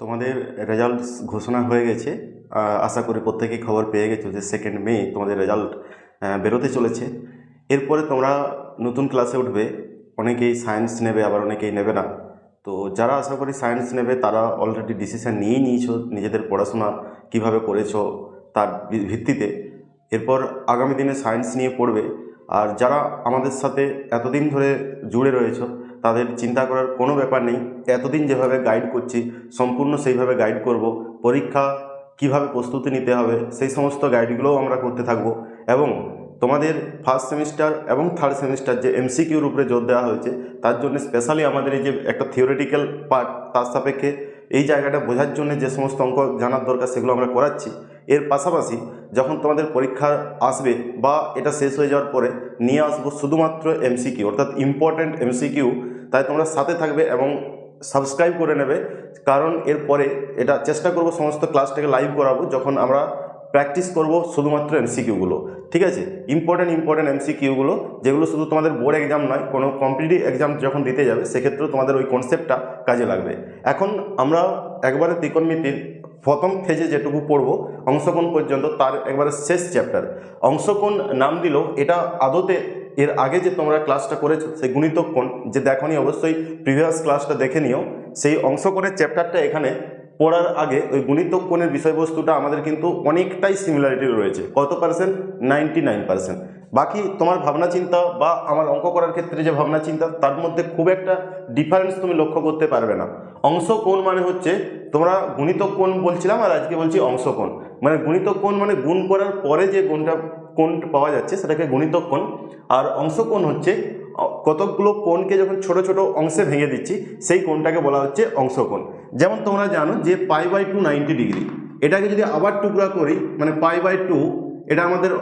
তোমাদের রেজাল্ট ঘোষণা হয়ে গেছে। আশা করি প্রত্যেকেই খবর পেয়ে গেছো যে সেকেন্ড মে তোমাদের রেজাল্ট বেরোতে চলেছে। এরপরে তোমরা নতুন ক্লাসে উঠবে, অনেকেই সায়েন্স নেবে, আবার অনেকেই নেবে না। তো যারা আশা করি সায়েন্স নেবে, তারা অলরেডি ডিসিশন নিয়েই নিয়েছো, নিজেদের পড়াশোনা কীভাবে করেছ তার ভিত্তিতে। এরপর আগামী দিনে সায়েন্স নিয়ে পড়বে। আর যারা আমাদের সাথে এতদিন ধরে জুড়ে রয়েছো তাদের চিন্তা করার কোনো ব্যাপার নেই। এতদিন যেভাবে গাইড করছি, সম্পূর্ণ সেইভাবে গাইড করব। পরীক্ষা কীভাবে প্রস্তুতি নিতে হবে, সেই সমস্ত গাইডগুলোও আমরা করতে থাকব। এবং তোমাদের ফার্স্ট সেমিস্টার এবং থার্ড সেমিস্টার যে এমসিকিউর উপরে জোর দেওয়া হয়েছে, তার জন্য স্পেশালি আমাদের এই যে একটা থিওরিটিক্যাল পার্ট তার সাপেক্ষে এই জায়গাটা বোঝার জন্য যে সমস্ত অঙ্ক জানার দরকার, সেগুলো আমরা করাচ্ছি। এর পাশাপাশি যখন তোমাদের পরীক্ষা আসবে বা এটা শেষ হয়ে যাওয়ার পরে, নিয়ে আসব শুধুমাত্র এমসিকিউ অর্থাৎ ইম্পর্ট্যান্ট এমসিকিউ তাই তোমরা সাথে থাকবে এবং সাবস্ক্রাইব করে নেবে। কারণ এরপরে এটা চেষ্টা করব সমস্ত ক্লাসটাকে লাইভ করাবো, যখন আমরা প্র্যাকটিস করব শুধুমাত্র এমসিকিউগুলো ঠিক আছে? ইম্পর্ট্যান্ট ইম্পর্ট্যান্ট এমসিকিউগুলো যেগুলো শুধু তোমাদের বোর্ড এক্সাম নয়, কোনো কম্পিটিটিভ এক্সাম যখন দিতে যাবে, সেক্ষেত্রেও তোমাদের ওই কনসেপ্টটা কাজে লাগবে। এখন আমরা একবারে ত্রিকোণমিতির প্রথম ফেজে যেটুকু পড়ব, অংশকোণ পর্যন্ত, তার একবারে শেষ চ্যাপ্টার অংশকোণ নাম দিল এটা আদতে এর আগে যে তোমরা ক্লাসটা করেছ, সেই গুণিতক কোণ, যে দেখনি অবশ্যই প্রিভিয়াস ক্লাসটা দেখে নিও। সেই অংশকোণের চ্যাপ্টারটা এখানে পড়ার আগে ওই গুণিতক কোণের বিষয়বস্তুটা আমাদের কিন্তু অনেকটাই সিমিলারিটি রয়েছে। কত পার্সেন্ট নাইনটি নাইন পার্সেন্ট বাকি তোমার ভাবনা চিন্তা বা আমার অঙ্ক করার ক্ষেত্রে যে ভাবনা চিন্তা, তার মধ্যে খুব একটা ডিফারেন্স তুমি লক্ষ্য করতে পারবে না। অংশ কোণ মানে হচ্ছে, তোমরা গুণিতক কোণ বলছিলাম আর আজকে বলছি অংশ কোণ। মানে গুণিতক কোণ মানে গুণ করার পরে যে কোণটা কোণ পাওয়া যাচ্ছে, সেটাকে গুণিতক কোণ। আর অংশ কোণ হচ্ছে কতকগুলো কোণকে যখন ছোট ছোট অংশে ভেঙে দিচ্ছি, সেই কোণটাকে বলা হচ্ছে অংশকোণ যেমন তোমরা জানো যে pi by two ninety degree, এটাকে যদি আবার টুকরা করি মানে পাই বাই টু, এটা আমাদের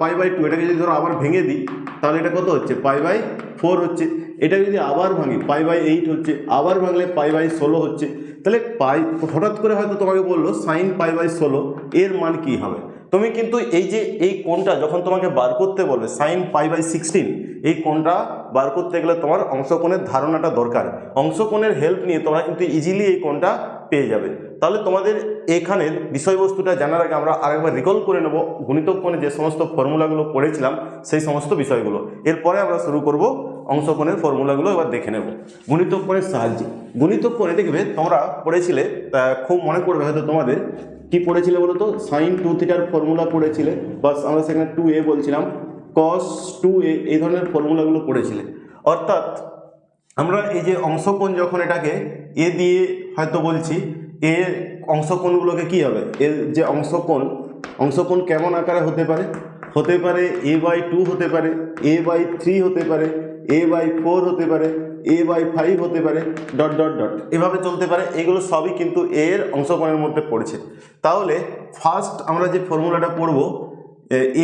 পাই বাই টু, এটাকে যদি ধরো আবার ভেঙে দিই, তাহলে এটা কত হচ্ছে? পাই বাই ফোর হচ্ছে। এটা যদি আবার ভাঙি, পাই বাই এইট হচ্ছে, আবার ভাঙলে পাই বাই ষোলো হচ্ছে। তাহলে পাই, হঠাৎ করে হয়তো তোমাকে বলল সাইন পাই বাই ষোলো, এর মান কী হবে? তুমি কিন্তু এই যে এই কোণটা যখন তোমাকে বার করতে বলবে সাইন পাই বাই সিক্সটিন এই কোণটা বার করতে গেলে তোমার অংশকোণের ধারণাটা দরকার। অংশকোণের হেল্প নিয়ে তোমরা কিন্তু ইজিলি এই কোণটা পেয়ে যাবে। তাহলে তোমাদের এখানের বিষয়বস্তুটা জানার আগে আমরা আরেকবার রিকল করে নেব। গুণিতক কোণে যে সমস্ত ফর্মুলাগুলো পড়েছিলাম, সেই সমস্ত বিষয়গুলো। এরপরে আমরা শুরু করব অংশকোণের ফর্মুলাগুলো এবার দেখে নেব। গুণিতক কোণের সাহায্যে। গুণিতক দেখবে তোমরা পড়েছিলে খুব মনে পড়বে হয়তো তোমাদের কি পড়েছিলে বলো তো? সাইন টু থিটার ফর্মুলা পড়েছিলে। বাস আমরা সেখানে টু এ বলছিলাম। কস টু এ এই ধরনের ফর্মুলাগুলো পড়েছিলে। অর্থাৎ আমরা এই যে অংশকোণ যখন এটাকে এ দিয়ে হয়তো বলছি এ অংশকোণগুলোকে কি হবে? এর যে অংশকোণ অংশকোণ কেমন আকারে হতে পারে? হতে পারে এ বাই টু হতে পারে এ বাই থ্রি হতে পারে এ বাই ফোর হতে পারে এ বাই ফাইভ হতে পারে ডট ডট ডট এভাবে চলতে পারে, এগুলো সবই কিন্তু এর অংশগ্রহণের মধ্যে পড়েছে। তাহলে ফার্স্ট আমরা যে ফর্মুলাটা পড়ব,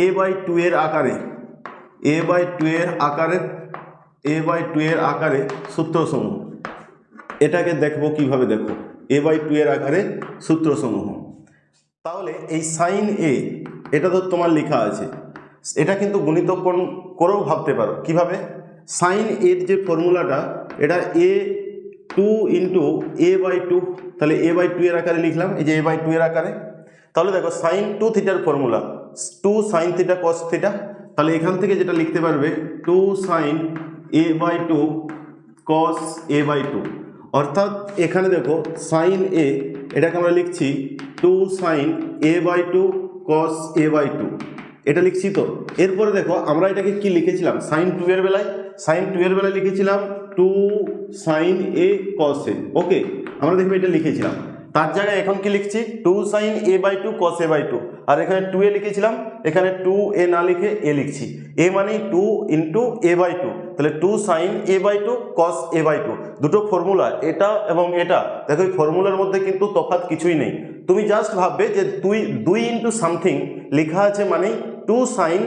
এ বাই টু এর আকারে এ বাই টু এর আকারে এ বাই টু এর আকারে সূত্রসমূহ। এটাকে দেখব কীভাবে দেখো এ বাই টু এর আকারে সূত্রসমূহ। তাহলে এই সাইন এ এটা তো তোমার লেখা আছে। এটা কিন্তু গুণিতক কোণ করেও ভাবতে পারো। কীভাবে? সাইন এর যে ফর্মুলাটা, এটা A two into A by two তাহলে এ বাই টু এর আকারে লিখলাম, এই যে এ বাই টু এর আকারে। তাহলে দেখো সাইন টু থিটার formula two sine theta cos theta তাহলে এখান থেকে যেটা লিখতে পারবে two sine A by two cos A by two অর্থাৎ এখানে দেখো সাইন এ এটাকে আমরা লিখছি two sine A by two cos A by two এটা লিখছি তো। এরপরে দেখো, আমরা এটাকে কি লিখেছিলাম? সাইন টু এর বেলায় সাইন টু এর বেলায় লিখেছিলাম টু সাইন এ কস এ ওকে আমরা দেখবে এটা লিখেছিলাম। তার জায়গায় এখন কি লিখছি? Two sine A by two cos A by two আর এখানে টু এ লিখেছিলাম, এখানে টু এ না লিখে এ লিখছি। এ মানে two into A by two তাহলে two sine A by two cos A by two দুটো ফর্মুলা এটা এবং এটা। দেখো, এই ফর্মুলার মধ্যে কিন্তু তফাৎ কিছুই নেই। তুমি জাস্ট ভাববে যে দুই দুই ইন্টু সামথিং লেখা আছে মানেই টু সাইন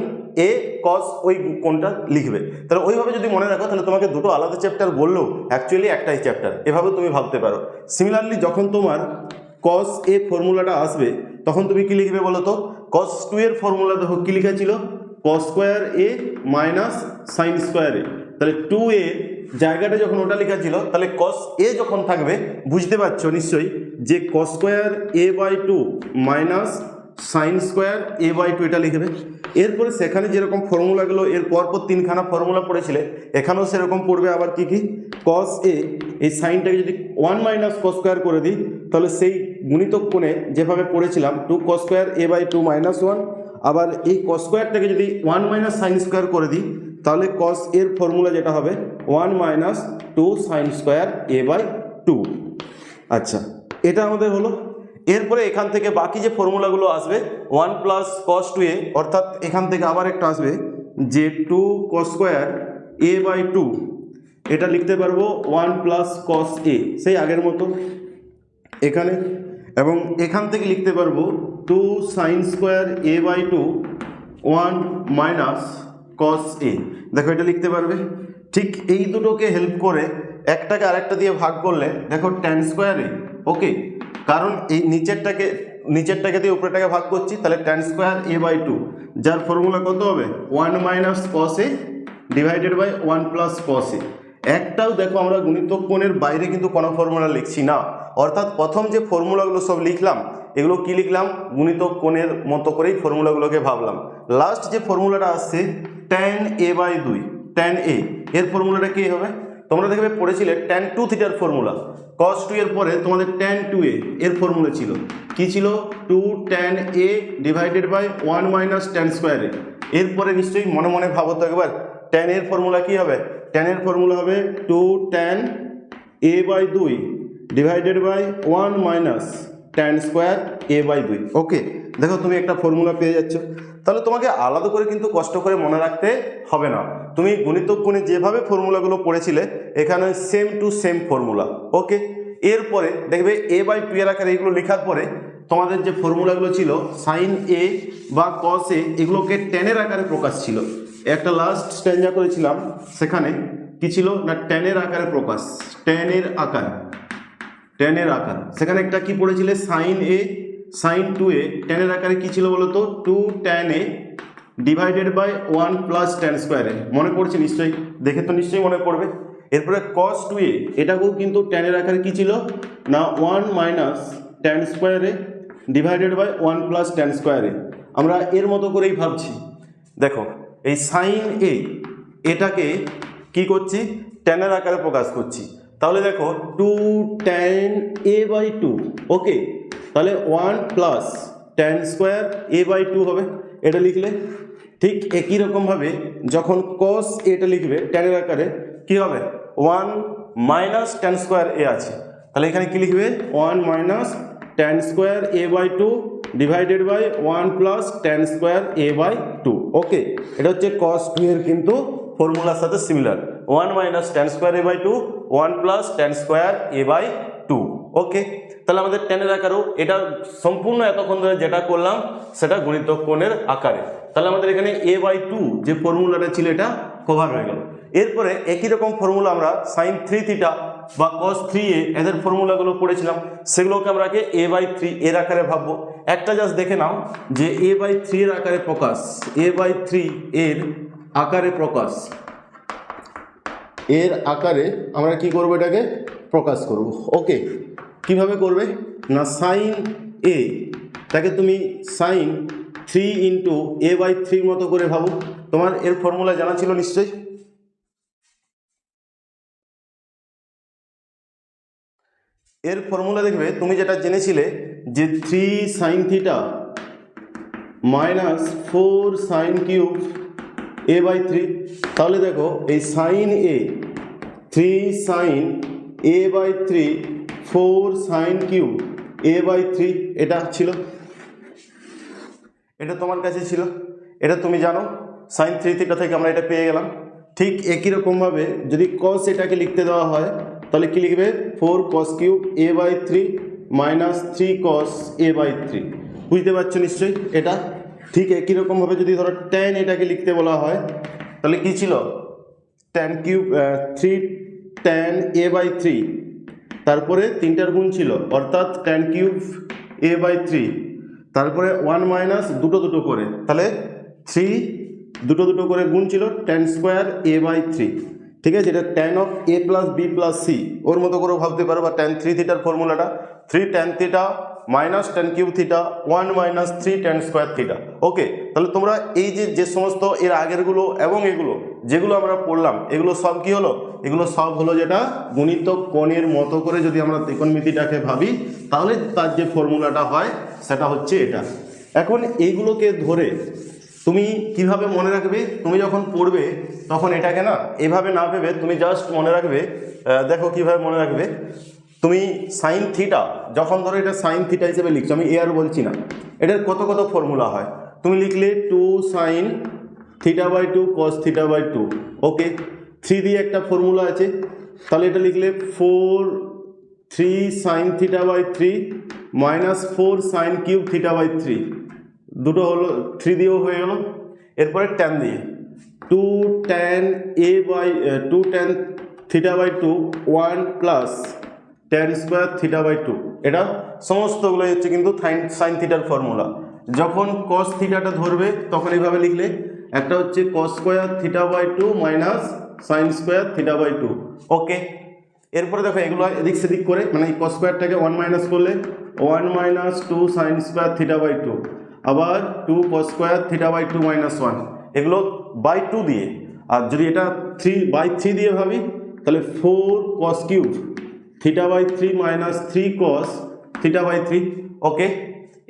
এ কস ওই কোনটা লিখবে। তাহলে ওইভাবে যদি মনে রাখো, তাহলে তোমাকে দুটো আলাদা চ্যাপ্টার বললেও অ্যাকচুয়ালি একটাই চ্যাপ্টার এভাবে তুমি ভাবতে পারো। সিমিলারলি যখন তোমার কস এ ফর্মুলাটা আসবে, তখন তুমি কি লিখবে বলো তো? কস টু এর ফর্মুলা দেখো কি লেখা ছিল? Cos square A minus sine square A তাহলে টু এ জায়গাটা যখন ওটা লেখা ছিল, তাহলে কস এ যখন থাকবে, বুঝতে পারছ নিশ্চয়ই যে cos square A by two minus sine square A by two এটা লিখবে এরপরে সেখানে যেরকম ফর্মুলাগুলো এর পরপর তিনখানা ফর্মুলা পড়েছিলে, এখানেও সেরকম পড়বে আবার কি কি? কস এ এই সাইনটাকে যদি ওয়ান মাইনাস কস স্কোয়ার করে দিই, তাহলে সেই গুণিতক কোণে যেভাবে পড়েছিলাম two cos square A by two minus one আবার এই কস স্কোয়ারটাকে যদি ওয়ান মাইনাস সাইন স্কোয়ার করে দিই, তাহলে কস এর ফর্মুলা যেটা হবে one minus two sine square A by two আচ্ছা এটা আমাদের হলো এরপরে এখান থেকে বাকি যে ফর্মুলাগুলো আসবে one plus cos two A অর্থাৎ এখান থেকে আবার একটা আসবে যে two cos square A by two এটা লিখতে পারব ওয়ান প্লাস কস এ সেই আগের মতো, এখানে, এবং এখান থেকে লিখতে পারব two sine square A by two one minus cos A দেখো এটা লিখতে পারবে, ঠিক এই দুটোকে হেল্প করে একটাকে আরেকটা দিয়ে ভাগ করলে, দেখো টেন স্কোয়ারে ওকে কারণ এই নিচেরটাকে নিচেরটাকে দিয়ে উপরেটাকে ভাগ করছি, তাহলে tan square A by two যার ফর্মুলা কত হবে? One minus cos A divided by one plus cos একটাও দেখো আমরা গুণিতক কোণের বাইরে কিন্তু কোনো ফর্মুলা লিখছি না। অর্থাৎ প্রথম যে ফর্মুলাগুলো সব লিখলাম, এগুলো কি লিখলাম? গুণিতক কোণের মতো করেই ফর্মুলাগুলোকে ভাবলাম। লাস্ট যে ফর্মুলাটা আসছে ট্যান এ বাই দুই ট্যান এ এর ফর্মুলাটা কী হবে? তোমরা দেখবে পড়েছিলে ট্যান টু থিটার ফর্মুলা কস টু এর পরে তোমাদের ট্যান টু এ এর ফর্মুলা ছিল। কি ছিল? Two tan A divided by one minus tan স্কোয়ারে এরপরে নিশ্চয়ই মনে মনে ভাবো তো একবার ট্যান এর ফর্মুলা কি হবে? ট্যান এর ফর্মুলা হবে টু ট্যান এ বাই দুই divided by one minus tan square A by দুই ওকে দেখো তুমি একটা ফর্মুলা পেয়ে যাচ্ছ। তাহলে তোমাকে আলাদা করে কিন্তু কষ্ট করে মনে রাখতে হবে না। তুমি গণিতক কোণে যেভাবে ফর্মুলাগুলো পড়েছিলে, এখানে same to same formula okay এরপরে দেখবে এ বাই টু এর আকারে এগুলো লেখার পরে, তোমাদের যে ফর্মুলাগুলো ছিল সাইন এ বা কস এ এগুলোকে টেনের আকারে প্রকাশ ছিল। একটা লাস্ট স্ট্যান্ডা করেছিলাম, সেখানে কি ছিল না টেনের আকারে প্রকাশ টেনের আকার। টেনের আকার। সেখানে একটা কি পড়েছিলে? Sine A sine two A টেনের আকারে কি ছিল বলো তো two tan A divided by one plus tan স্কোয়ারে মনে পড়ছে নিশ্চয়ই? দেখে তো নিশ্চয়ই মনে পড়বে। এরপরে কস টু এ এটাকেও কিন্তু টেনের আকারে কি ছিল? না ওয়ান মাইনাস টেন স্কোয়ারে divided by one plus tan স্কোয়ারে আমরা এর মতো করেই ভাবছি। দেখো, এই সাইন এ এটাকে কি করছি? টেনের আকারে প্রকাশ করছি। তাহলে দেখো two tan A by two okay তাহলে one plus tan square A by two হবে, এটা লিখলে। ঠিক একই রকমভাবে যখন কস এটা লিখবে ট্যানের আকারে, কি হবে? One minus tan square A আছে। তাহলে এখানে কি লিখবে? One minus tan square A by two divided by one plus tan square A by two okay এটা হচ্ছে কস টু এর কিন্তু ফর্মুলার সাথে similar one minus tan square A by two one plus tan square A by two okay তাহলে আমাদের টেনের আকারও এটা সম্পূর্ণ এতক্ষণ ধরে যেটা করলাম, সেটা গণিত কোণের আকারে। তাহলে আমাদের এখানে এ বাই টু যে ফর্মুলাটা ছিল এটা কভার হয়ে গেল। এরপরে একই রকম ফর্মুলা আমরা সাইন থ্রি থিটা বা কস থ্রি এ এদের ফর্মুলাগুলো পড়েছিলাম। সেগুলোকে আমরা এ বাই থ্রি এর আকারে ভাববো। একটা জাস্ট দেখে নাও যে এ বাই থ্রি এর আকারে প্রকাশ এ বাই থ্রি এর আকারে প্রকাশ। এর আকারে আমরা কি করব এটাকে? প্রকাশ করব। ওকে কীভাবে করবে? না সাইন এ তাকে তুমি sine three into A by থ্রির মতো করে ভাবো। তোমার এর ফর্মুলা জানা ছিল নিশ্চয়ই? এর ফর্মুলা দেখবে, তুমি যেটা জেনেছিলে যে three sine theta minus four sine cube A by three তাহলে দেখো, এই sine A three sine A by three four sine cube A by three এটা ছিল? এটা তোমার কাছে ছিল? এটা তুমি জানো? সাইন থ্রি থিটা থেকে আমরা এটা পেয়ে গেলাম। ঠিক একই রকমভাবে যদি কস এটাকে লিখতে দেওয়া হয়, তাহলে কি লিখবে? Four cos cube A by three minus three cos A by three বুঝতে পারছ নিশ্চয়ই? এটা ঠিক একই রকমভাবে যদি ধরো টেন এটাকে লিখতে বলা হয়, তাহলে কি ছিল? Tan cube three tan A by three তারপরে তিনটার গুণ ছিল, অর্থাৎ tan cube A by three তারপরে ওয়ান মাইনাস দুটো দুটো করে, তাহলে থ্রি দুটো দুটো করে গুণ ছিল tan square A by three ঠিক আছে? এটা tan of A plus B plus C ওর মতো করে ভাবতে পারো, বা টেন থ্রি থিটার ফর্মুলাটা three tan theta minus tan cube theta one minus three tan square theta okay তাহলে তোমরা এই যে যে সমস্ত এর আগেরগুলো এবং এগুলো, যেগুলো আমরা পড়লাম, এগুলো সব কি হলো? এগুলো সব হলো যেটা গণিত কোণের মতো করে যদি আমরা ত্রিকোণমিতিটাকে ভাবি, তাহলে তার যে ফর্মুলাটা হয়, সেটা হচ্ছে এটা। এখন এইগুলোকে ধরে তুমি কীভাবে মনে রাখবে? তুমি যখন পড়বে, তখন এটাকে না, এভাবে না ভেবে তুমি জাস্ট মনে রাখবে দেখো কীভাবে মনে রাখবে। তুমি সাইন থিটা যখন ধরো এটা সাইন থিটা হিসেবে লিখছো, আমি এ আর বলছি না, এটার কত কত ফর্মুলা হয়? তুমি লিখলে two sine theta by two cos theta by two okay three দিয়ে একটা ফর্মুলা আছে, তাহলে এটা লিখলে four three sine theta by three minus four sine cube theta by three দুটো হলো থ্রি দিয়েও হয়ে গেল। এরপরে ট্যান দিয়ে two tan A by two tan theta by two one plus tan square theta by two এটা সমস্তগুলো হচ্ছে কিন্তু সাইন থিটার ফর্মুলা যখন কস থিটাটা ধরবে, তখন এইভাবে লিখলে একটা হচ্ছে cos square theta by two minus sine square theta by two okay এরপরে দেখো, এগুলো এদিক সেদিক করে মানে এই কস স্কোয়ারটাকে ওয়ান মাইনাস করলে one minus two sine square theta by two আবার two cos square theta by two minus one এগুলো বাই টু দিয়ে। আর যদি এটা থ্রি বাই থ্রি দিয়ে ভাবি, তাহলে four cos cube theta by three minus three cos theta by three okay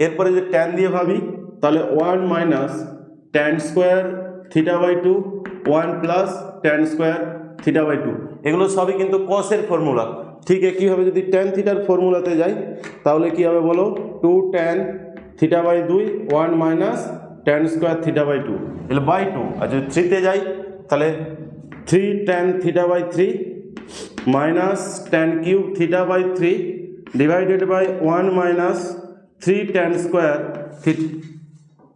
এরপরে যে ট্যান দিয়ে ভাবি, তাহলে one minus tan square theta by two one plus tan square theta by two এগুলো সবই কিন্তু কসের ফর্মুলা ঠিক কী হবে যদি ট্যান থিটার ফর্মুলাতে যাই, তাহলে কী হবে বলো? টু ট্যান থিটা বাই দুই one minus tan square theta by two এগুলো বাই টু আর যদি থ্রিতে যাই, তাহলে three tan theta by three minus tan cube theta by three divided by one minus three tan square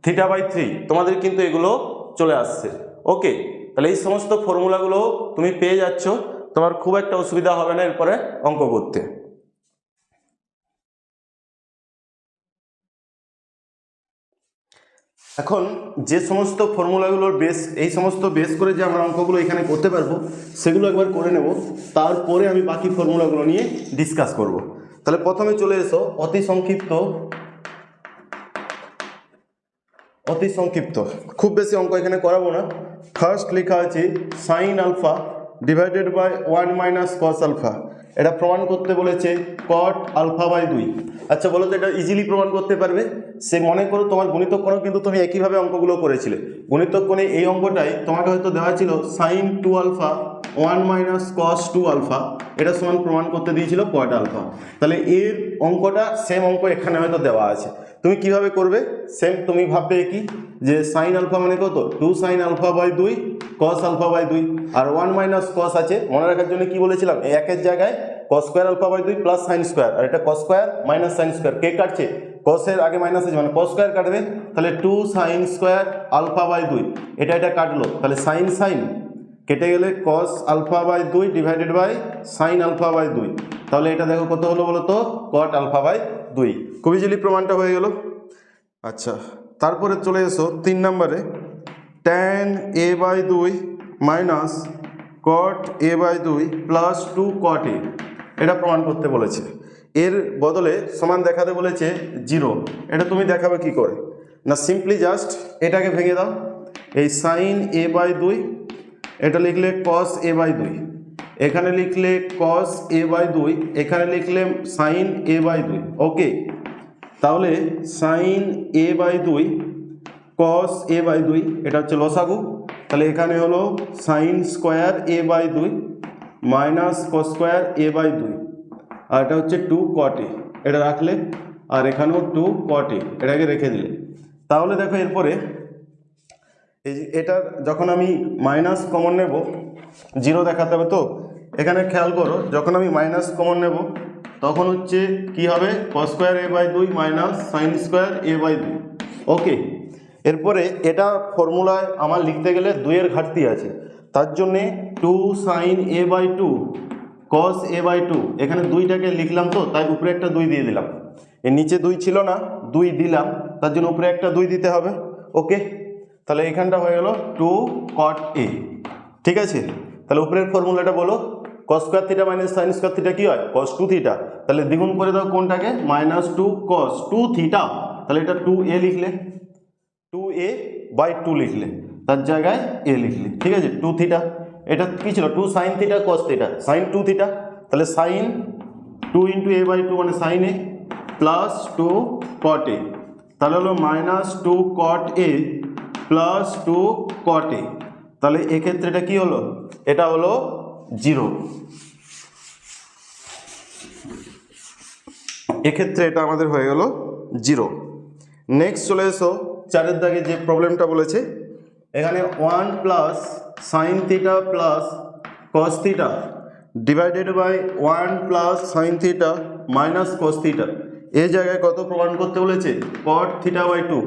theta by three তোমাদের কিন্তু এগুলো চলে আসছে। ওকে তাহলে এই সমস্ত ফর্মুলাগুলো তুমি পেয়ে যাচ্ছ। তোমার খুব একটা অসুবিধা হবে না এরপরে অঙ্ক করতে। এখন যে সমস্ত ফর্মুলাগুলোর বেস এই সমস্ত বেস করে যে আমরা অঙ্কগুলো এখানে করতে পারব, সেগুলো একবার করে নেব। তারপরে আমি বাকি ফর্মুলাগুলো নিয়ে ডিসকাস করব। তাহলে প্রথমে চলে এসো, অতি সংক্ষিপ্ত। অতি সংক্ষিপ্ত। খুব বেশি অঙ্ক এখানে করাবো না। ফার্স্ট লেখা আছে sine alpha divided by one minus cos alpha এটা প্রমাণ করতে বলেছে কট আলফা বাই দুই। আচ্ছা বলো তো, এটা ইজিলি প্রমাণ করতে পারবে? সে মনে করো তোমার গণিতক কিন্তু তুমি একইভাবে অঙ্কগুলো করেছিলে। গণিতক কোণে এই অঙ্কটাই তোমাকে হয়তো দেওয়া ছিল sine two alpha one minus cos two alpha এটা সমান প্রমাণ করতে দিয়েছিল কট আলফা তাহলে এর অঙ্কটা সেম অঙ্ক এখানে হয়তো দেওয়া আছে। তুমি কীভাবে করবে? সেম তুমি ভাববে কি? যে সাইন আলফা মানে কত? টু সাইন আলফা বাই দুই কস আলফা বাই দুই আর ওয়ান মাইনাস কস আছে। মনে রাখার জন্য কি বলেছিলাম? এই একের জায়গায় কস স্কোয়ার আলফা বাই দুই প্লাস সাইন স্কোয়ার আর এটা cos square minus sine square কে কাটছে? কসের আগে মাইনাস আছে মানে কস স্কোয়ার কাটবে। তাহলে two sine square alpha by দুই এটা এটা কাটলো। তাহলে সাইন সাইন কেটে গেলে কস আলফা বাই দুই divided by sine alpha by দুই তাহলে এটা দেখো কত হলো বলো তো কট আলফা বাই দুই। খুব ইজিলি প্রমাণটা হয়ে গেল? আচ্ছা তারপরে চলে এসো তিন নম্বরে। ট্যান এ বাই দুই মাইনাস কট এ বাই দুই প্লাস টু কট এ এটা প্রমাণ করতে বলেছে। এর বদলে সমান দেখাতে বলেছে জিরো এটা তুমি দেখাবে কি করে? না সিম্পলি জাস্ট এটাকে ভেঙে দাও। এই সাইন এ বাই দুই, এটা লিখলে কস এ বাই দুই। এখানে লিখলে কস এ বাই দুই, এখানে লিখলে সাইন এ বাই দুই ওকে তাহলে সাইন এ বাই দুই কস এ বাই দুই, এটা হচ্ছে লসাগু। তাহলে এখানে হলো সাইন স্কোয়ার এ বাই দুই minus cos square A by দুই। আর এটা হচ্ছে টু কট এটা রাখলে, আর এখানেও টু কট এটাকে রেখে দিলে। তাহলে দেখো এরপরে, এই যে এটা যখন আমি মাইনাস কমন নেব জিরো দেখাতে হবে তো? এখানে খেয়াল করো, যখন আমি মাইনাস কমন নেব, তখন হচ্ছে কি হবে? কস স্কোয়ার এ বাই দুই minus sine square A by দুই। ওকে এরপরে এটা ফর্মুলায় আমার লিখতে গেলে দুইয়ের ঘাটতি আছে। তার জন্যে two sine A by two cos A by two এখানে দুইটাকে লিখলাম তো, তাই উপরে একটা দুই দিয়ে দিলাম। এর নিচে দুই ছিল না, দুই দিলাম, তার জন্য উপরে একটা দুই দিতে হবে। ওকে তাহলে এখানটা হয়ে গেল টু কট এ ঠিক আছে? তাহলে উপরের ফর্মুলাটা বলো। Cos square theta minus sine square theta কি হয়? কস টু থিটা তাহলে দ্বিগুণ করে দাও কোনটাকে? Minus two cos two theta তাহলে এটা টু এ লিখলে। টু এ বাই টু লিখলে। তার জায়গায় এ লিখলে। ঠিক আছে? টু থিটা এটা কি ছিল? Two sine theta cos theta sine two theta তাহলে sine two into A by two মানে sine A plus two cot A তাহলে হলো minus two cot A plus two cot A তাহলে এক্ষেত্রে এটা কি হলো? এটা হলো জিরো। এক্ষেত্রে এটা আমাদের হয়ে গেল জিরো। নেক্সট চলে এসো, চারের দাগে যে প্রবলেমটা বলেছে, এখানে one plus sine theta plus cos theta divided by one plus sine theta minus cos theta এই জায়গায় কত প্রমাণ করতে বলেছে? কট থিটা বাই টু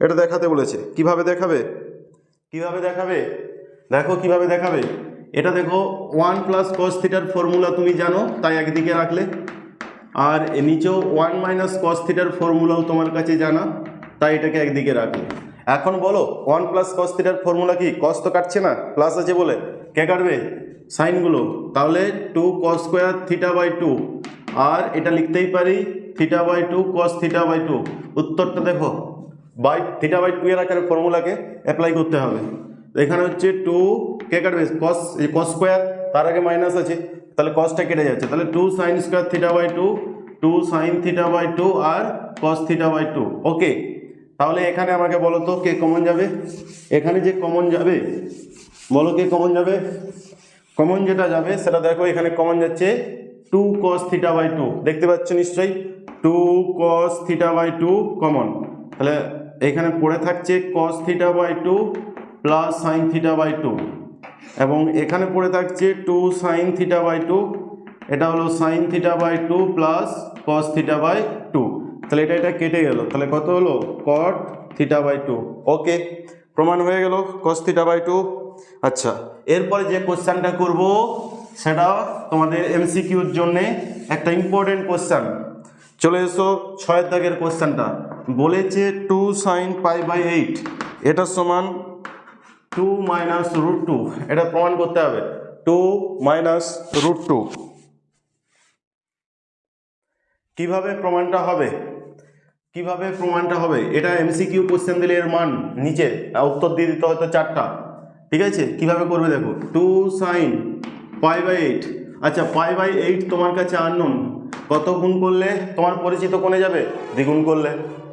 এটা দেখাতে বলেছে। কীভাবে দেখাবে? কীভাবে দেখাবে? দেখো কীভাবে দেখাবে। এটা দেখো ওয়ান প্লাস কস থিটার ফর্মুলা তুমি জানো, তাই একদিকে রাখলে। আর নিচেও ওয়ান মাইনাস কস থিটার ফর্মুলাও তোমার কাছে জানা, তাই এটাকে একদিকে রাখলে। এখন বলো ওয়ান প্লাস কস থিটার ফর্মুলা কি? কস তো কাটছে না প্লাস আছে বলে। কে কাটবে? সাইনগুলো তাহলে two cos square theta by two আর এটা লিখতেই পারি theta by two cos theta by two উত্তরটা দেখো বাই থিটা বাই টু এর আকারে ফর্মুলাকে অ্যাপ্লাই করতে হবে। এখানে হচ্ছে টু কে কাটবে কস এই কস স্কোয়ার তার আগে মাইনাস আছে, তাহলে কসটা কেটে যাচ্ছে। তাহলে two sine square theta by two two sine theta by two R cos theta by two okay তাহলে এখানে আমাকে বলো তো কে কমন যাবে? এখানে যে কমন যাবে, বলো কে কমন যাবে? কমন যেটা যাবে, সেটা দেখো এখানে কমন যাচ্ছে two cos theta by two দেখতে পাচ্ছ নিশ্চয়ই? Two cos theta by two common তাহলে এখানে পড়ে থাকছে cos theta by two plus sine theta by two এবং এখানে পড়ে থাকছে two sine theta by two, এটা হলো sine theta by two plus cos theta by two. তাহলে এটা এটা কেটে গেল, তাহলে কত হলো? Cot theta by two. Okay প্রমাণ হয়ে গেল কস থিটা বাই টু। আচ্ছা এরপরে যে কোশ্চেনটা করব, সেটা তোমাদের এমসিকিউর জন্যে একটা ইম্পর্টেন্ট কোশ্চেন। চলে এসো ছয়ের দাগের কোশ্চেনটা। বলেছে two sine pi by eight এটা সমান টু মাইনাস রুট টু, এটা প্রমাণ করতে হবে। Two minus root two. কীভাবে প্রমাণটা হবে? কীভাবে প্রমাণটা হবে? এটা এমসিকিউ কোশ্চেন দিলে এর মান নিচে উত্তর দিয়ে দিতে হয়তো চারটা। ঠিক আছে? কীভাবে করবে দেখো? Two sine pi by eight. আচ্ছা পাই বাই এইট তোমার কাছে আননোন। কত গুণ করলে তোমার পরিচিত কোণে যাবে? দ্বিগুণ করলে।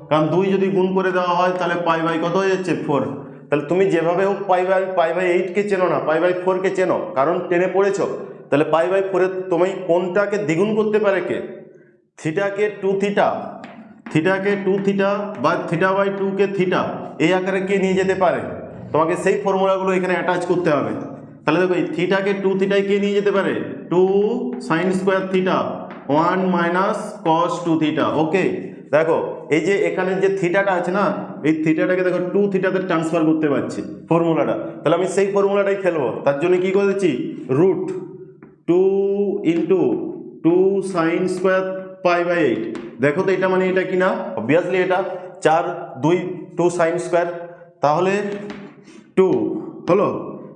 কারণ দুই যদি গুণ করে দেওয়া হয়, তাহলে পাই বাই কত হয়ে যাচ্ছে? ফোর। তাহলে তুমি যেভাবে হোক পাই বাই পাই বাই এইটকে চেনো না, পাই বাই ফোরকে চেনো, কারণ টেনে পড়েছো। তাহলে পাই বাই ফোরে তুমি কোনটাকে দ্বিগুণ করতে পারে কে? থিটাকে টু থিটা থিটাকে টু থিটা বা থিটা বাই টুকে থিটা এই আকারে কে নিয়ে যেতে পারে? তোমাকে সেই ফর্মুলাগুলো এখানে অ্যাটাচ করতে হবে। তাহলে দেখো, এই থিটাকে টু থিটায় কে নিয়ে যেতে পারে? Two sine square theta one minus cos two theta okay দেখো এই যে এখানে যে থিটাটা আছে না, এই থিটাটাকে দেখো টু থিটাতে ট্রান্সফার করতে পারছি ফর্মুলাটা তাহলে আমি সেই ফর্মুলাটাই খেলব। তার জন্য কি করেছি? Root two into two sine square pi by eight দেখো তো এটা মানে এটা কি না? অবভিয়াসলি এটা চার দুই টু সাইন স্কোয়ার তাহলে টু হলো?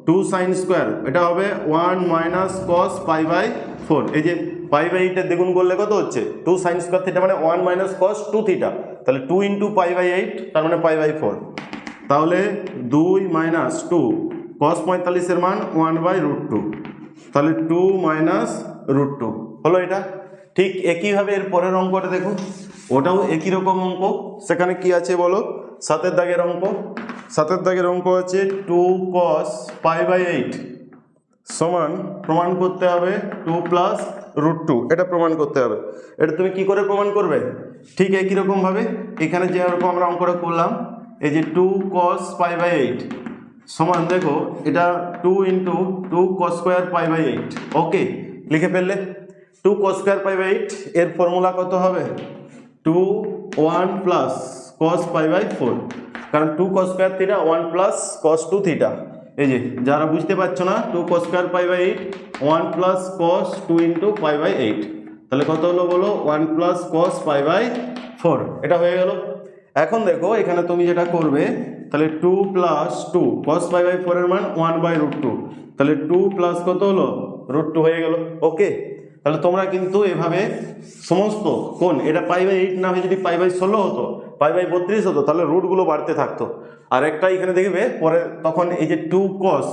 টু সাইন স্কোয়ার এটা হবে one minus cos pi by four এই যে পাই বাই এইটের দ্বিগুণ করলে কত হচ্ছে? টু সাইন স্কোয়ার থিটা মানে one minus cos two theta তাহলে two into pi by eight তার মানে পাই বাই ফোর তাহলে দুই মাইনাস টু কস পঁয়তাল্লিশের মান ওয়ান বাই রুট টু তাহলে টু মাইনাস রুট টু হলো এটা? ঠিক একইভাবে এর পরের অঙ্কটা দেখুন। ওটাও একই রকম অঙ্ক। সেখানে কি আছে বলো? সাতের দাগের অঙ্ক। সাতের দাগের অঙ্ক আছে two cos pi by eight সমান প্রমাণ করতে হবে টু প্লাস রুট টু এটা প্রমাণ করতে হবে। এটা তুমি কি করে প্রমাণ করবে? ঠিক একই রকমভাবে এখানে যেরকম আমরা অঙ্কটা করলাম, এই যে two cos pi by eight সমান দেখো, এটা two into two cos square pi by eight okay লিখে ফেললে। Two cos square pi by eight এর ফর্মুলা কত হবে? Two one plus cos pi by four কারণ two cos square theta one plus cos two theta এই যে, যারা বুঝতে পারছ না two cos square pi by eight one plus cos two into pi by eight তাহলে কত হলো বলো? One plus cos pi by four এটা হয়ে গেল। এখন দেখো, এখানে তুমি যেটা করবে, তাহলে two plus two cos pi by ফোরের মান ওয়ান বাই রুট টু তাহলে টু প্লাস কত হলো? রুট টু হয়ে গেল। ওকে তাহলে তোমরা কিন্তু এভাবে সমস্ত কোন এটা পাই বাই এইট না হয়ে যদি পাই বাই ষোলো হতো পাই বাই বত্রিশ হতো, তাহলে রুটগুলো বাড়তে থাকতো। আর একটা এখানে দেখবে, পরে তখন এই যে টু কস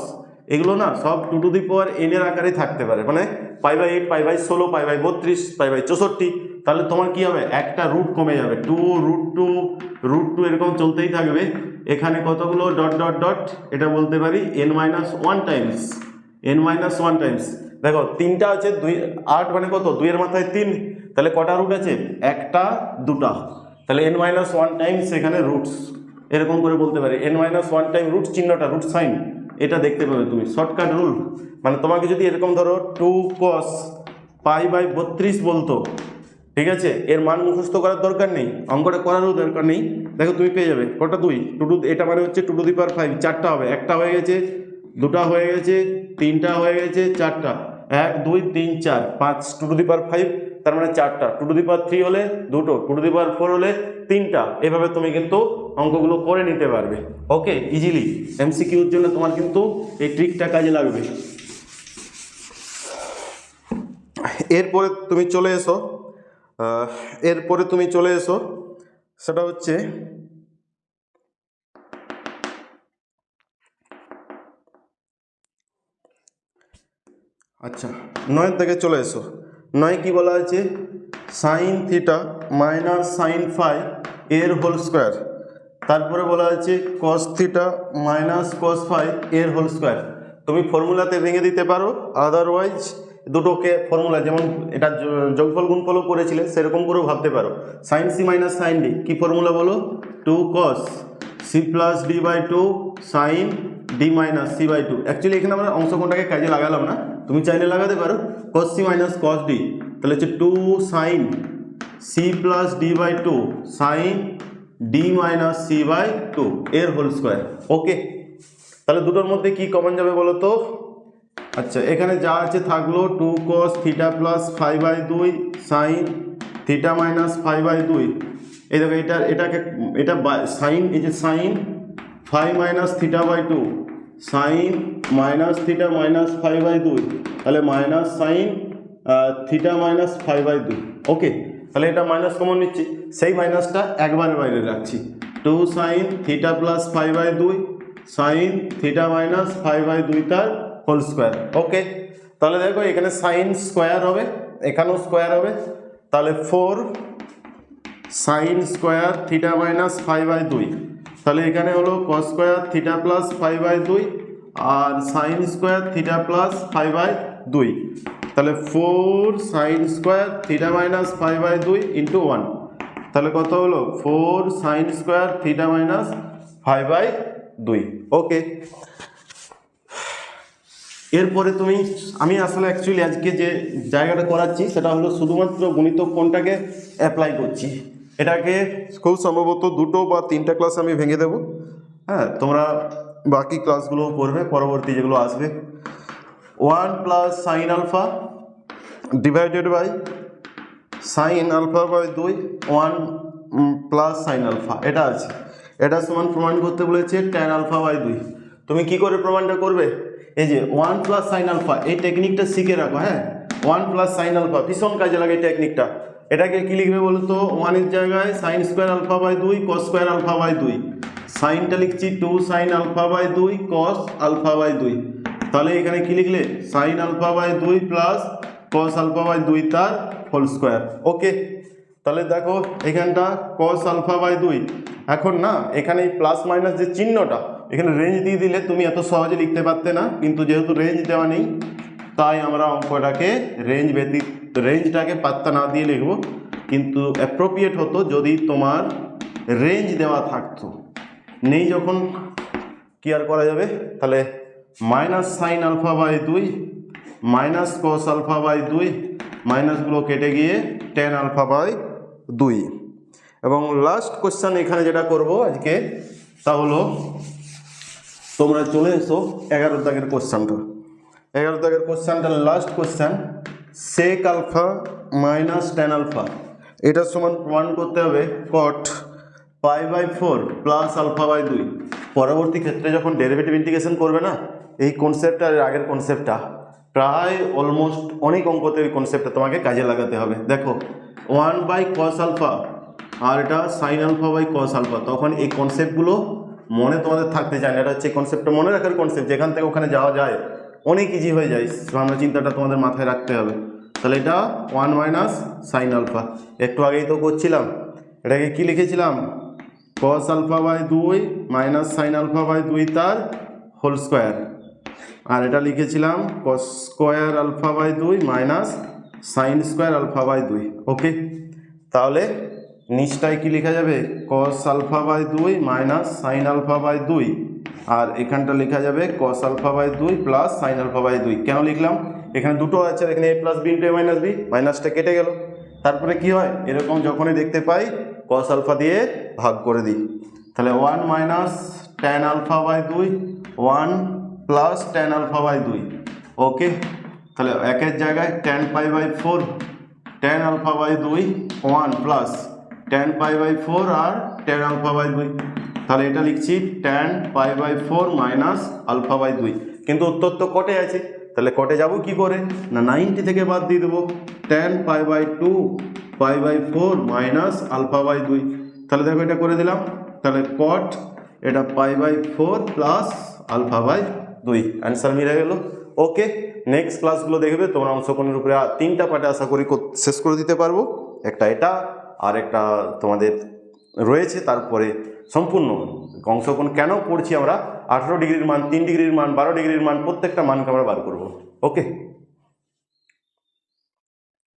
এগুলো না সব two to the power N এর আকারে থাকতে পারে। মানে pi by eight pi by ষোলো পাই বাই বত্রিশ পাই বাই চৌষট্টি, তাহলে তোমার কি হবে? একটা রুট কমে যাবে। Two root two root two এরকম চলতেই থাকবে। এখানে কতগুলো? ডট ডট ডট এটা বলতে পারি N minus one times N minus one times দেখো, তিনটা আছে, দুই, আট মানে কত? দুইয়ের মাথায় তিন। তাহলে কটা রুট আছে? একটা, দুটা। তাহলে এন মাইনাস ওয়ান টাইমস এখানে রুটস এরকম করে বলতে পারি। N minus one time root চিহ্নটা রুট সাইন এটা দেখতে পাবে তুমি। শর্টকাট রুল মানে তোমাকে যদি এরকম ধরো টু কস পাই বাই বত্রিশ বলতো, ঠিক আছে? এর মান মুখস্থ করার দরকার নেই, অঙ্কটা করারও দরকার নেই। দেখো তুমি পেয়ে যাবে, কটা দুই? টু টু এটা মানে হচ্ছে টু টু দি ফাইভ চারটা হবে। একটা হয়ে গেছে, দুটা হয়ে গেছে, তিনটা হয়ে গেছে, চারটা। এক, দুই, তিন, চার, পাঁচ টু টু দি ফাইভ তার মানে চারটা। Two to the power three হলে দুটো two to the power four হলে তিনটা। এভাবে তুমি কিন্তু অঙ্কগুলো করে নিতে পারবে। ওকে ইজিলি এমসিকিউর জন্য তোমার কিন্তু এই ট্রিকটা কাজে লাগবে। এরপরে তুমি চলে এসো। এরপরে তুমি চলে এসো। সেটা হচ্ছে আচ্ছা নয়ের থেকে চলে এসো। নয় কি বলা হয়েছে? Sine theta minus sine phi এর হোল স্কোয়ার তারপরে বলা হয়েছে cos theta minus cos phi এর হোল স্কোয়ার তুমি ফর্মুলাতে ভেঙে দিতে পারো আদারওয়াইজ দুটোকে ফর্মুলা যেমন এটা যোগফল, গুণফলও করেছিলে, সেরকম করেও ভাবতে পারো। Sine C minus sine D কী ফর্মুলা বলো? Two cos C plus D by two sine D minus C by two actually এখানে আমরা অংশ কোনটাকে কাজে লাগালাম না। তুমি চাইলে লাগাতে পারো। Cos C minus cos D তাহলে হচ্ছে two sine C plus D by two sine D minus C by two এর হোল স্কোয়ার ওকে তাহলে দুটোর মধ্যে কি কমন যাবে বলো তো আচ্ছা এখানে যা আছে থাকল two cos theta plus five by দুই sine theta minus five by দুই এই দেখো, এটা, এটাকে, এটা সাইন এই যে sine five minus theta by two, sine minus theta minus five by দুই, তাহলে minus sine theta minus five by দুই। ওকে, তাহলে এটা মাইনাস কমন নিচ্ছি। সেই মাইনাসটা একবারে বাইরে রাখছি। Two sine theta plus five by দুই, sine theta minus five by দুই তার হোল স্কোয়ার। ওকে, তাহলে দেখো এখানে সাইন স্কোয়ার হবে, এখানেও স্কোয়ার হবে। তাহলে four sine square theta minus five by দুই তাহলে এখানে হলো cos square theta plus five by দুই আর sine square theta plus five by দুই। তাহলে four sine square theta minus five by দুই ইন্টু ওয়ান তাহলে কত হলো? Four sine square theta minus five by দুই। ওকে এরপরে তুমি, আমি আসলে অ্যাকচুয়ালি আজকে যে জায়গাটা করাচ্ছি, সেটা হলো শুধুমাত্র গণিত কোনটাকে অ্যাপ্লাই করছি। এটাকে খুব সম্ভবত দুটো বা তিনটা ক্লাস আমি ভেঙে দেবো। হ্যাঁ তোমরা বাকি ক্লাসগুলো করবে পরবর্তী যেগুলো আসবে। One plus sine alpha divided by sine alpha by দুই, ওয়ান প্লাস সাইন আলফা, এটা আছে। এটা সমান প্রমাণ করতে বলেছে ট্যান আলফা বাই দুই। তুমি কি করে প্রমাণটা করবে? এই যে ওয়ান প্লাস সাইন আলফা, এই টেকনিকটা শিখে রাখো হ্যাঁ? ওয়ান প্লাস সাইন আলফা, ভীষণ কাজে লাগে টেকনিকটা এটাকে কি লিখবে বলতো? ওয়ানের জায়গায় সাইন স্কোয়ার আলফা বাই দুই কস স্কোয়ার আলফা বাই দুই। সাইনটা লিখছি টু সাইন আলফা বাই দুই কস আলফা বাই দুই। তাহলে এখানে কি লিখলে? সাইন আলফা বাই দুই প্লাস কস আলফা বাই দুই তার হোল স্কোয়ার ওকে তাহলে দেখো এখানটা কস আলফা বাই দুই। এখন না, এখানে এই প্লাস মাইনাস যে চিহ্নটা, এখানে রেঞ্জ দিয়ে দিলে তুমি এত সহজে লিখতে পারতে না, কিন্তু যেহেতু রেঞ্জ দেওয়া নেই তাই আমরা অঙ্কটাকে রেঞ্জ ব্যতীত রেঞ্জটাকে পাত্তা না দিয়ে লিখব। কিন্তু অ্যাপ্রোপ্রিয়েট হতো যদি তোমার রেঞ্জ দেওয়া থাকতো। নেই যখন, কি আর করা যাবে? তাহলে মাইনাস সাইন আলফা বাই দুই মাইনাস কস আলফা বাই দুই মাইনাসগুলো কেটে গিয়ে টেন আলফা বাই দুই। এবং লাস্ট কোশ্চেন এখানে যেটা করব আজকে, তা হলো তোমরা চলে এসো এগারো দাগের কোশ্চেনটা এগারো দাগের কোশ্চেনটা last question sec alpha minus tan alpha এটার সমান প্রমাণ করতে হবে cot pi by four plus alpha by দুই। পরবর্তী ক্ষেত্রে যখন ডেরিভেটিভ ইন্টিগ্রেশন করবে না, এই কনসেপ্টটা আর আগের কনসেপ্টটা প্রায় অলমোস্ট অনেক অঙ্কতে ওই কনসেপ্টটা তোমাকে কাজে লাগাতে হবে। দেখো ওয়ান বাই কস আলফা আর এটা sine alpha by cos alpha তখন এই কনসেপ্টগুলো মনে তোমাদের থাকতে চায় না। এটা হচ্ছে কনসেপ্টটা মনে রাখার কনসেপ্ট যেখান থেকে ওখানে যাওয়া যায়। অনেক ইজি হয়ে যায়। ভাবনা চিন্তাটা তোমাদের মাথায় রাখতে হবে। তাহলে এটা ওয়ান মাইনাস সাইন আলফা একটু আগেই তো করছিলাম। এটাকে কি লিখেছিলাম? কস আলফা বাই দুই মাইনাস সাইন আলফা বাই দুই তার হোল স্কোয়ার আর এটা লিখেছিলাম কস স্কোয়ার আলফা বাই দুই minus sine square alpha by দুই। ওকে তাহলে নিচটায় কি লেখা যাবে? কস আলফা বাই দুই মাইনাস সাইন আলফা বাই দুই। আর এখানটা লেখা যাবে কস আলফা বাই দুই প্লাস সাইন আলফা বাই দুই। কেন লিখলাম? এখানে দুটো আছে, আর এখানে A plus B into A minus B মাইনাসটা কেটে গেল। তারপরে কি হয়? এরকম যখনই দেখতে পাই কস আলফা দিয়ে ভাগ করে দিই। তাহলে one minus tan alpha by দুই one plus tan alpha by দুই। ওকে? তাহলে একের জায়গায় tan pi by four tan alpha by দুই one plus tan pi by four R tan alpha by দুই। তাহলে এটা লিখছি tan pi by four minus alpha by দুই। কিন্তু উত্তর তো কটে আছে। তাহলে কটে যাব কি করে? না নাইনটি থেকে বাদ দিয়ে দেবো। Tan pi by two pi by four minus alpha by দুই। তাহলে দেখো এটা করে দিলাম। তাহলে কট এটা pi by four plus alpha by দুই। অ্যান্সার মিলে গেল। ওকে নেক্সট ক্লাসগুলো দেখবে। তোমরা অংশগ্রহণের উপরে তিনটা পার্টে আশা কর- শেষ করে দিতে পারব। একটা এটা আর একটা তোমাদের রয়েছে। তারপরে সম্পূর্ণ। অংশগ্রহণ কেন পড়ছি আমরা? আঠেরো ডিগ্রির মান, তিন ডিগ্রির মান, বারো ডিগ্রির মান, প্রত্যেকটা মানকে আমরা বার করব। ওকে